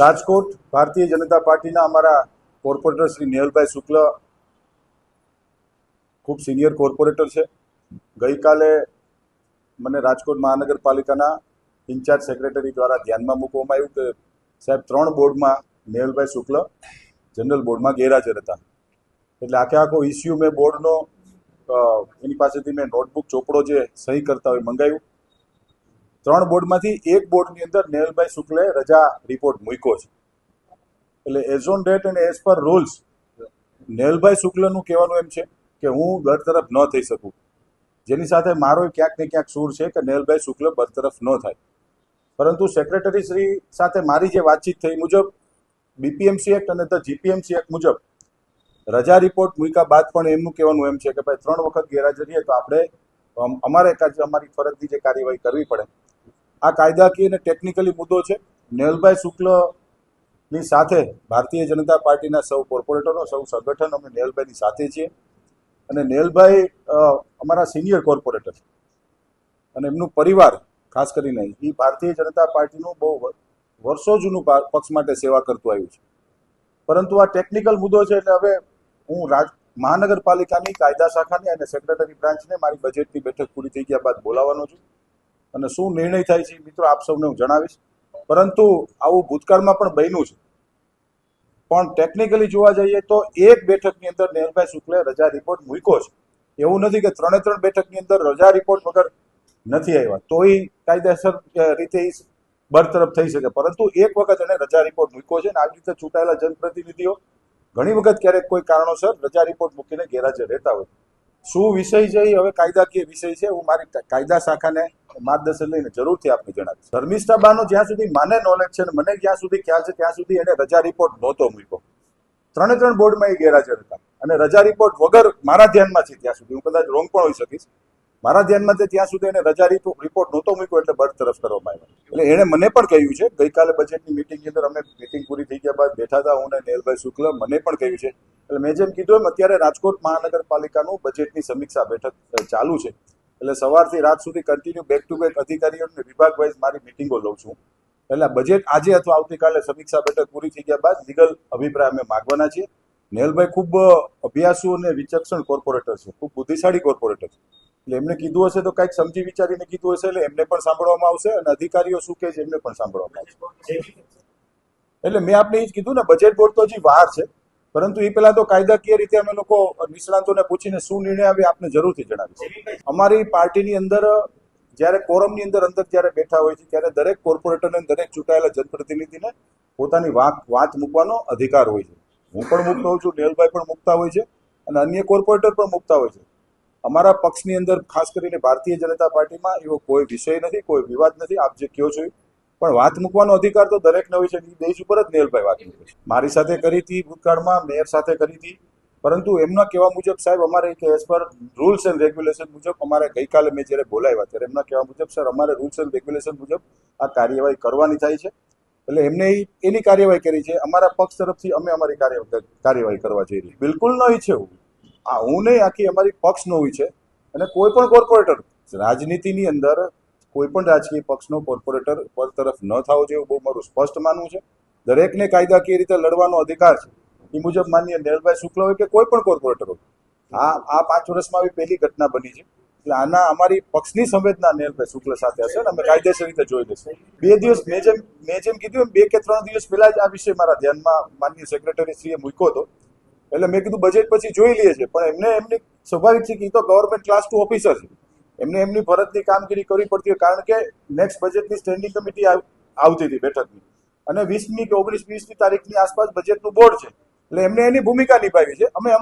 રાજકોટ ભારતીય જનતા પાર્ટીના અમારા કોર્પોરેટર શ્રી નેહલભાઈ શુક્લ ખૂબ સિનિયર કોર્પોરેટર છે. ગઈકાલે મને રાજકોટ મહાનગરપાલિકાના ઇન્ચાર્જ સેક્રેટરી દ્વારા ધ્યાનમાં મૂકવામાં આવ્યું કે સાહેબ, ત્રણ બોર્ડમાં નેહલભાઈ શુક્લ જનરલ બોર્ડમાં ગેરહાજર હતા. એટલે આખે આખો ઇસ્યુ મેં બોર્ડનો એની પાસેથી મેં નોટબુક ચોપડો જે સહી કરતા હોય મંગાવ્યું. ત્રણ બોર્ડમાંથી એક બોર્ડની અંદર નેહલભાઈ શુક્લે રજા રિપોર્ટ મૂક્યો છે. એટલે એઝ ઓન ડેટ અને એઝ પર રૂલ્સ નેહલભાઈ શુક્લનું કહેવાનું એમ છે કે હું બરતરફ ન થઈ શકું. જેની સાથે મારો ક્યાંક ને ક્યાંક સૂર છે કે નેહલભાઈ શુક્લ બરતરફ ન થાય. પરંતુ સેક્રેટરી શ્રી સાથે મારી જે વાતચીત થઈ મુજબ બીપીએમસી એક્ટ અને ધ જીપીએમસી એક્ટ મુજબ, રજા રિપોર્ટ મૂક્યા બાદ પણ એમનું કહેવાનું એમ છે કે ભાઈ, ત્રણ વખત ગેરહાજર રહીએ તો આપણે અમારે અમારી ફરજની જે કાર્યવાહી કરવી પડે. આ કાયદાકીય અને ટેકનિકલી મુદ્દો છે. નેહલભાઈ શુક્લની સાથે ભારતીય જનતા પાર્ટીના સૌ કોર્પોરેટરો સૌ સંગઠન અમે નેહલભાઈની સાથે છીએ. અને નેહલભાઈ અમારા સિનિયર કોર્પોરેટર અને એમનું પરિવાર, ખાસ કરીને એ ભારતીય જનતા પાર્ટીનું બહુ વર્ષો જૂનું પક્ષ માટે સેવા કરતું આવ્યું છે. પરંતુ આ ટેકનિકલ મુદ્દો છે એટલે હવે હું રાજ, મહાનગરપાલિકાની, કાયદા શાખાની અને સેક્રેટરી બ્રાન્ચને મારી બજેટની બેઠક પૂરી થઈ ગયા બાદ બોલાવવાનો છું. અને શું નિર્ણય થાય છે મિત્રો આપ સૌને હું જણાવીશ. પરંતુ આવું ભૂતકાળમાં પણ બન્યું છે. પણ ટેકનિકલી જોવા જઈએ તો એક બેઠકની અંદર નેહલભાઈ શુક્લે રજા રિપોર્ટ મૂક્યો છે. એવું નથી કે ત્રણે ત્રણ બેઠકની અંદર રજા રિપોર્ટ વગર નથી આવ્યા. તોય કાયદેસર રીતે બરતરફ થઈ શકે. પરંતુ એક વખત એને રજા રિપોર્ટ મૂક્યો છે અને આવી રીતે ચૂંટાયેલા જનપ્રતિનિધિઓ ઘણી વખત ક્યારેક કોઈ કારણોસર રજા રિપોર્ટ મૂકીને ગેરહાજર રહેતા હોય શું વિષય છે એ હવે કાયદાકીય વિષય છે, હું મારી કાયદા શાખાને માર્ગદર્શન લઈને જરૂરથી આપને જણાવીશ. ધર્મિષ્ઠાબાનો જ્યાં સુધી મને નોલેજ છે અને મને જ્યાં સુધી ખ્યાલ છે, ત્યાં સુધી એને રજા રિપોર્ટ નહોતો મૂક્યો ત્રણે ત્રણ બોર્ડમાં એ ગેરહાજર હતા. અને રજા રિપોર્ટ વગર મારા ધ્યાનમાં છે ત્યાં સુધી. હું કદાચ રોંગ પણ હોઈ શકીશ. મારા ધ્યાનમાં છે ત્યાં સુધી એને રજા રિપો- રિપોર્ટ નહોતો મૂક્યો એટલે બરતરફ કરવામાં આવ્યો. એટલે એણે મને પણ કહ્યું છે, ગઈકાલે બજેટની મિટિંગની અંદર અમે મિટિંગ પૂરી થઈ ગયા બાદ બેઠા હતા હું ને નેહલભાઈ શુક્લ, મને પણ કહ્યું છે એટલે મેં જેમ કીધું એમ અત્યારે રાજકોટ મહાનગરપાલિકાનું બજેટની સમીક્ષા બેઠક ચાલુ છે. એટલે સવારથી રાત સુધી કન્ટિન્યુ બેક ટુ બેક અધિકારીઓ અને વિભાગ વાઇઝ મારી મિટિંગો લઉં છું. એટલે બજેટ આજે અથવા આવતીકાલે સમીક્ષા બેઠક પૂરી થઈ ગયા બાદ લીગલ અભિપ્રાય અમે માગવાના છીએ. નેહલભાઈ ખૂબ અભ્યાસુ અને વિચક્ષણ કોર્પોરેટર છે. ખૂબ બુદ્ધિશાળી કોર્પોરેટર છે. એટલે એમને કીધું હશે તો કંઈક સમજી વિચારીને કીધું હશે એટલે એમને પણ સાંભળવામાં આવશે અને અધિકારીઓ શું કહે છે એમને પણ સાંભળવામાં આવશે. એટલે મેં આપને એ જ કીધું ને બજેટ બોર્ડ તો હજી વાર છે. પરંતુ એ પહેલા તો કાયદાકીય રીતે અમે લોકો નિષ્ણાંતોને પૂછીને શું નિર્ણય આવે આપને જરૂરથી જણાવીશું. અમારી પાર્ટીની અંદર, જ્યારે કોરમની અંદર અંદર જ્યારે બેઠા હોય છે, ત્યારે દરેક કોર્પોરેટરને દરેક ચૂંટાયેલા જનપ્રતિનિધિને પોતાની વાત વાત મૂકવાનો અધિકાર હોય છે. હું પણ મૂકતો હોઉં છું નેહલભાઈ પણ મૂકતા હોય છે અને અન્ય કોર્પોરેટર પણ મૂકતા હોય છે. અમારા પક્ષની અંદર, ખાસ કરીને ભારતીય જનતા પાર્ટીમાં એવો કોઈ વિષય નથી, કોઈ વિવાદ નથી. આપ જે કહો છો. પણ વાત મૂકવાનો અધિકાર તો દરેકને હોય છે. દેશ ઉપર જ નેહલભાઈ વાત મૂકે છે. મારી સાથે કરી હતી, ભૂતકાળમાં મેયર સાથે કરી હતી. પરંતુ એમના કહેવા મુજબ સાહેબ, અમારે as per rules and regulation મુજબ અમારે ગઈકાલે મેં જ્યારે બોલાવ્યા ત્યારે એમના કહેવા મુજબ સર, અમારે રૂલ્સ એન્ડ રેગ્યુલેશન મુજબ આ કાર્યવાહી કરવાની થાય છે. એટલે એમને એની કાર્યવાહી કરી છે. અમારા પક્ષ તરફથી અમે અમારી કાર્યવાહી કરવા જઈ રહી બિલકુલ ન ઈચ્છે હું આ હું નહીં, આખી અમારી પક્ષ નો છે. અને કોઈ પણ કોર્પોરેટર રાજનીતિની અંદર કોઈ પણ રાજકીય પક્ષનો કોર્પોરેટર પર તરફ ન થવો જોઈએ બહુ મારું સ્પષ્ટ માનવું છે. દરેકને કાયદાકીય રીતે લડવાનો અધિકાર છે, એ મુજબ માન્ય નિરભાઈ શુક્લ હોય કે કોઈ પણ કોર્પોરેટર હોય. આ આ પાંચ વર્ષમાં આવી પહેલી ઘટના બની છે. એટલે આના, અમારી પક્ષની સંવેદના નેહલભાઈ શુક્લ સાથે હશે અને અમે કાયદેસર રીતે જોઈ લઈશું. બે દિવસ, મેં જેમ મેં જેમ કીધું એમ બે કે ત્રણ દિવસ પહેલા જ આ વિષય મારા ધ્યાનમાં માન્ય સેક્રેટરી શ્રીએ મૂક્યો હતો. એટલે મેં કીધું બજેટ પછી જોઈ લઈએ છે પણ એમને, એમની સ્વાભાવિક છે કે એ તો ગવર્મેન્ટ ક્લાસ ટુ ઓફિસર છે. એમને એમની ફરજની કામગીરી કરવી પડતી હોય કારણ કે નેક્સ્ટ બજેટની સ્ટેન્ડિંગ કમિટી આવ- આવતી હતી બેઠકની. અને વીસમી કે ઓગણીસ, વીસમી તારીખની આસપાસ બજેટનું બોર્ડ છે. એટલે એમને એની ભૂમિકા નિભાવી છે. અમે